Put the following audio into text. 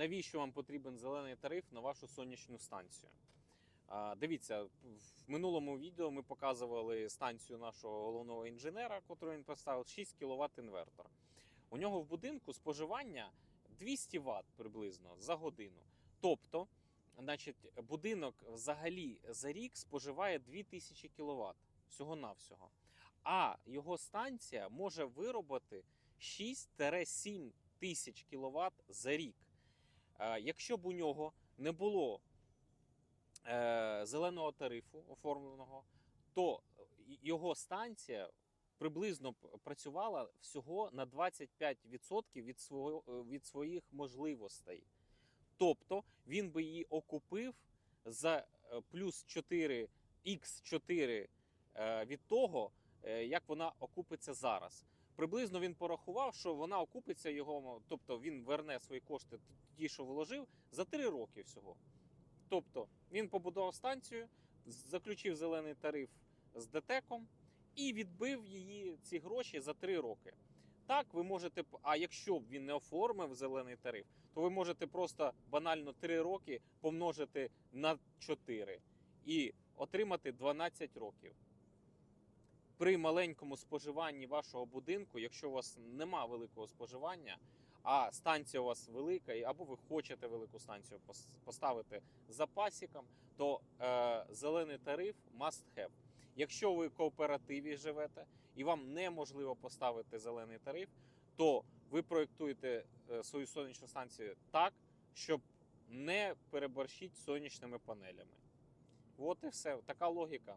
навіщо вам потрібен зелений тариф на вашу сонячну станцію? Дивіться, в минулому відео ми показували станцію нашого головного інженера, котру він поставив 6 кВт інвертор. У нього в будинку споживання 200 Вт приблизно за годину. Тобто, значить, будинок взагалі за рік споживає 2000 кВт всього-навсього. А його станція може виробити 6-7 тисяч кВт за рік. Е, Якщо б у нього не було е, зеленого тарифу оформленого, то його станція приблизно працювала всього на 25% від, свого, від своїх можливостей. Тобто він би її окупив за е, плюс 4 х4 е, від того, е, як вона окупиться зараз. Приблизно він порахував, що вона окупиться його, тобто він верне свої кошти ті, що вложив, за 3 роки всього. Тобто він побудував станцію, заключив зелений тариф з ДТЕКом і відбив її ці гроші за 3 роки. Так, ви можете, а якщо б він не оформив зелений тариф, то ви можете просто банально 3 роки помножити на 4 і отримати 12 років. При маленькому споживанні вашого будинку, якщо у вас нема великого споживання, а станція у вас велика, або ви хочете велику станцію поставити з запасиком, то е, зелений тариф must have. Якщо ви в кооперативі живете і вам неможливо поставити зелений тариф, то ви проєктуєте е, свою сонячну станцію так, щоб не переборщити сонячними панелями. От і все. Така логіка.